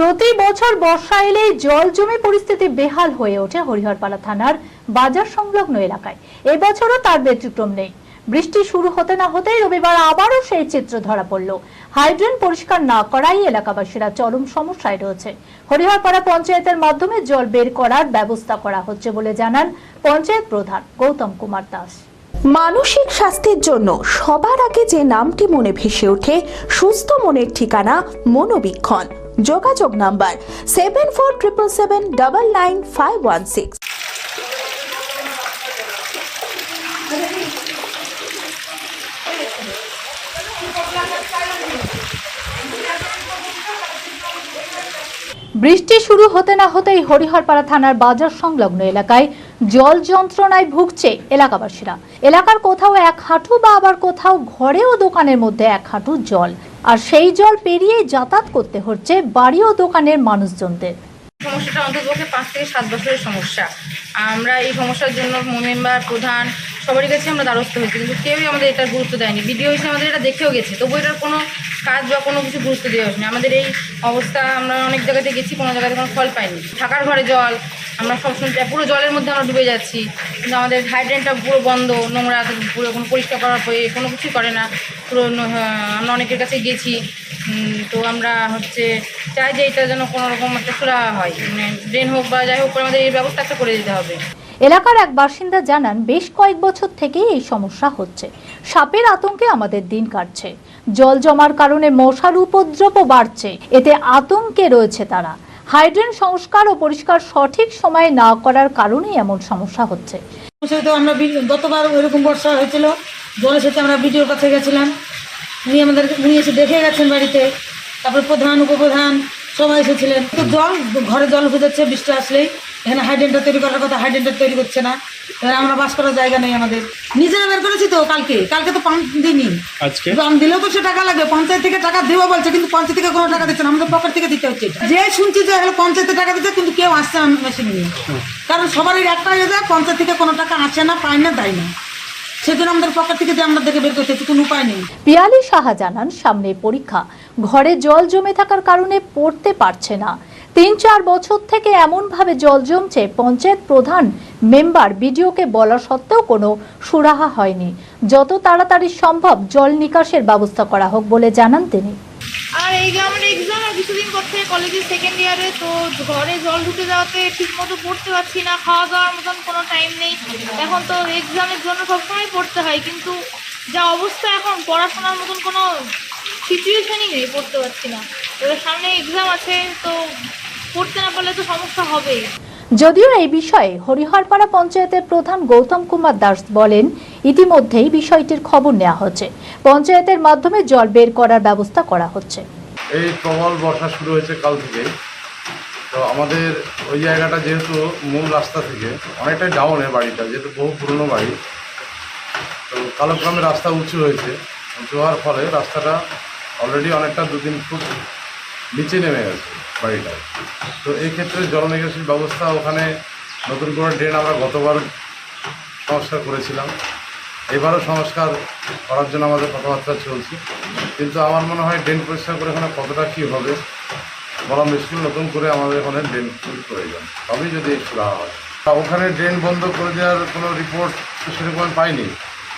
প্রতি বছর বর্ষা এলেই জল জমে পরিস্থিতি বেহাল হয়ে ওঠে হরিহরপাড়া থানার বাজার সংলগ্ন এলাকায়। এবছরও তার ব্যতিক্রম নেই। বৃষ্টি শুরু হতে না হতেই রবিবার আবারও সেই চিত্র ধরা পড়ল। হাইড্রেন পরিষ্কার না করাই এলাকাবাসীরা চরম সমস্যায় রয়েছে। হরিহরপাড়া পঞ্চায়েতের মাধ্যমে জল বের করার ব্যবস্থা করা হচ্ছে বলে জানান পঞ্চায়েত প্রধান গৌতম কুমার দাস। মানসিক স্বাস্থ্যের জন্য সবার আগে যে নামটি মনে ভেসে ওঠে, সুস্থ মনের ঠিকানা মনোবীক্ষণ। যোগাযোগ number seven four triple seven double nine five one six. বৃষ্টি শুরু হতে না হতেই হরিহরপাড়া থানার বাজার সংলগ্ন এলাকায় জল যন্ত্রণায় ভুগছে এলাকাবাসীরা। এলাকার কোথাও এক হাঁটু বা আবার কোথাও ঘরে ও দোকানের মধ্যে এক হাঁটু জল। আর সেই জল পেরিয়ে যাতায়াত করতে হচ্ছে বাড়ি ও দোকানের মানুষজনদের। সমস্যাটা অন্ততপক্ষে পাঁচ থেকে সাত বছরের সমস্যা। আমরা এই সমস্যার জন্য মেম্বার, প্রধান, সবারই কাছে আমরা দ্বারস্থ হয়েছি, কিন্তু কেউই আমাদের এটার গুরুত্ব দেয়নি। বিডিও হিসেবে আমাদের এটা দেখেও গেছে, তবু এটার কোনো কাজ বা কোনো কিছু গুরুত্ব দেওয়া হয়নি। আমাদের এই অবস্থা, আমরা অনেক জায়গাতে গেছি, কোনো জায়গাতে কোনো ফল পাইনি। থাকার ঘরে জল আমরা সবসময় পুরো জলের মধ্যে আমরা ডুবে যাচ্ছি। কিন্তু আমাদের হাইড্রেনটা পুরো বন্ধ, নোংরা, পুরো কোনো পরিষ্কার করার পরে কোনো কিছুই করে না। পুরো আমরা অনেকের কাছে গেছি তো আমরা হচ্ছে চাই যে এটা যেন কোনো রকম একটা সুরাহা হয়। মানে ড্রেন হোক বা যাই হোক, আমাদের এই ব্যবস্থা একটা করে দিতে হবে। এলাকার এক বাসিন্দা জানান, বেশ কয়েক বছর থেকেই এই সমস্যা হচ্ছে। সাপের আতঙ্কে আমাদের দিন কাটছে। জল জমার কারণে মশার উপদ্রবও বাড়ছে। এতে আতঙ্কে রয়েছে তারা। হাইড্রেন সংস্কার ও পরিষ্কার সঠিক সময়ে না করার কারণেই এমন সমস্যা হচ্ছে। তো আমরা গতবার ওইরকম বর্ষা হয়েছিল, জলের সাথে আমরা বিডিওর কাছে গেছিলাম। উনি আমাদের উনি এসে দেখে গেছেন বাড়িতে। তারপর প্রধান, উপপ্রধান সবাই এসেছিলেন। তো জল ঘরে জল যাচ্ছে, বৃষ্টি আসলেই। এখানে হাইড্রেনটা তৈরি করার কথা হাইড্রেনটা তৈরি করছে না। এবার আমরা বাস করার জায়গা নেই আমাদের। নিজেরা বের করেছি তো কালকে। কালকে তো পাম্প দিইনি। আজকে? পাম্প দিলেও তো সে টাকা লাগবে পঞ্চায়েত থেকে টাকা দেবো বলছে কিন্তু পঞ্চায়েত থেকে কোনো টাকা দিচ্ছে না। আমাদের পকেট থেকে দিতে হচ্ছে। যে শুনছি যে হলো পঞ্চায়েতে টাকা দিতে কিন্তু কেউ আসছে না মেশিন নিয়ে। কারণ সবারই একটা হয়ে যায় পঞ্চায়েত থেকে কোনো টাকা আসে না পায় না দেয় না। সেজন্য আমাদের পকেট থেকে যে আমরা দেখে বের করতে হচ্ছে, কোনো উপায় নেই। পিয়ালি সাহা জানান সামনে পরীক্ষা। ঘরে জল জমে থাকার কারণে পড়তে পারছে না। তিন চার বছর থেকে এমনভাবে জল জমছে, পঞ্চায়েত প্রধান মেম্বার বিডিওকে বলা সত্ত্বেও কোনো সুরাহা হয়নি। যত তাড়াতাড়ি সম্ভব জল নিকাশের ব্যবস্থা করা হোক বলে জানান তিনি। আর এই যে আমার এক্সাম আর কিছুদিন পর থেকে কলেজের সেকেন্ড ইয়ারে তো ঘরে জল ঢুকে যাওয়াতে ঠিক মতো পড়তে পারছি না, খাওয়া দাওয়ার মতন কোনো টাইম নেই। এখন তো এক্সামের জন্য সবসময় পড়তে হয়, কিন্তু যা অবস্থা এখন, পড়াশোনার মতন কোনো সিচুয়েশনই নেই, পড়তে পারছি না। এবার সামনে এক্সাম আছে, তো পড়তে না পারলে তো সমস্যা হবেই। যদিও এই বিষয়ে হরিহরপাড়া পঞ্চায়েতের প্রধান গৌতম কুমার দাস বলেন ইতিমধ্যেই বিষয়টির খবর নেওয়া হচ্ছে। পঞ্চায়েতের মাধ্যমে জল বের করার ব্যবস্থা করা হচ্ছে। এই প্রবল বর্ষা শুরু হয়েছে কাল থেকে তো আমাদের ওই জায়গাটা যেহেতু মূল রাস্তা থেকে অনেকটাই ডাউনে বাড়িটা যেহেতু বহু পুরনো বাড়ি। তো কালক্রমে রাস্তা উঁচু হয়েছে। উঁচু হওয়ার ফলে রাস্তাটা অলরেডি অনেকটা দু তিন ফুট নিচে নেমে গেছে বাড়িটা তো এই ক্ষেত্রে জল নিকাশির ব্যবস্থা ওখানে নতুন করে ড্রেন আমরা গতবার সংস্কার করেছিলাম। এবারও সংস্কার করার জন্য আমাদের কথাবার্তা চলছে। কিন্তু আমার মনে হয় ড্রেন পরিষ্কার করে এখানে কতটা কী হবে, বলা মুশকিল নতুন করে আমাদের এখানে ড্রেন প্রয়োজন তবেই যদি সুরাহা হয়। তা ওখানে ড্রেন বন্ধ করে দেওয়ার কোনো রিপোর্ট সেরকম পাইনি।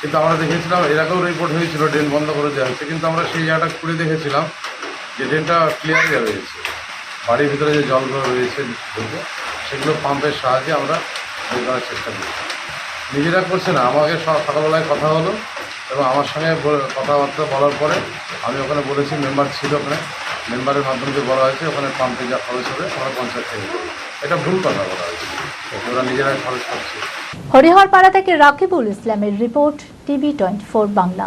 কিন্তু আমরা দেখেছিলাম এর আগেও রিপোর্ট হয়েছিল ড্রেন বন্ধ করে দেওয়া হয়েছে। কিন্তু আমরা সেই জায়গাটা খুঁড়ে দেখেছিলাম যে ড্রেনটা ক্লিয়ার রয়েছে বাড়ির ভিতরে যে জলগুলো রয়েছে সেগুলো পাম্পের সাহায্যে আমরা বের করার চেষ্টা করছি নিজেরা করছে না, আমাকে সকালবেলায় কথা হলো এবং আমার সঙ্গে কথাবার্তা বলার পরে আমি ওখানে বলেছি মেম্বার ছিল ওখানে। মেম্বারের মাধ্যমে বলা হয়েছে, ওখানে পাম্পে যা খরচ হবে, আমরা পঞ্চায়েত থেকে এটা ভুল কথা বলা হয়েছে। ওরা নিজেরাই খরচ করছে। হরিহরপাড়া থেকে রাকিবুল ইসলামের report, TV twenty four Bangla.